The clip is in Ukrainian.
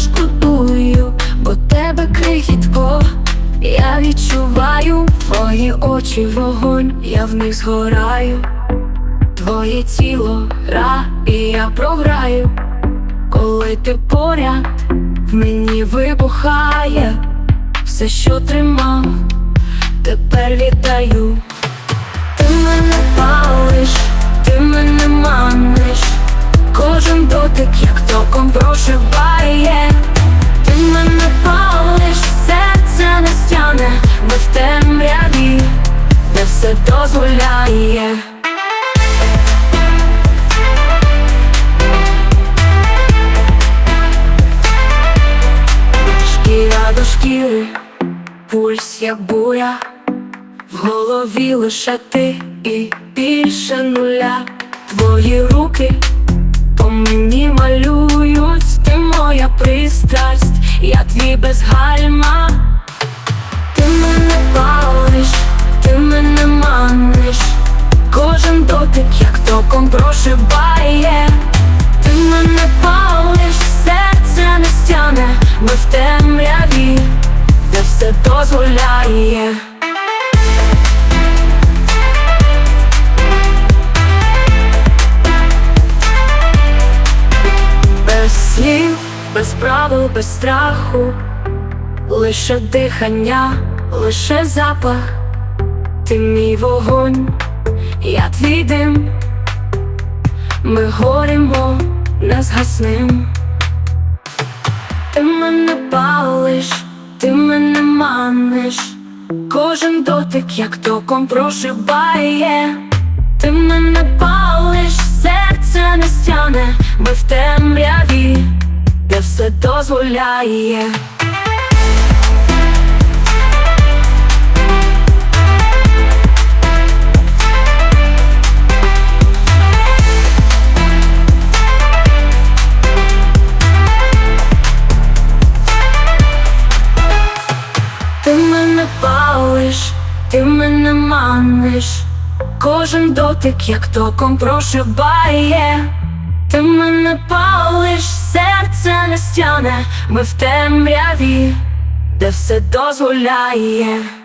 шкодую, бо тебе крихітко, я відчуваю твої очі, вогонь, я в них згораю, твоє тіло ра, і я програю, коли ти поряд в мені вибухає. Все, що тримав, тепер віддаю. В темряві, де все дозволяє. Шкіра до шкіри, пульс як буря, в голові лише ти і більше нуля. Твої руки по мені малюють, ти моя пристрасть, я твій без гальма. Током прошибає. Ти мене палиш, серце не стяне, ми в темряві, де все дозволяє. Без слів, без правил, без страху, лише дихання, лише запах, ти мій вогонь, я твій дим, ми горимо, не згаснем. Ти мене палиш, ти мене маниш, кожен дотик, як током прошибає. Ти мене палиш, серце не стяне, ми в темряві, де все дозволяє. Мене палиш, ти мене маниш, кожен дотик, як током прошибає. Ти мене палиш, серце не стяне, ми в темряві, де все дозволяє.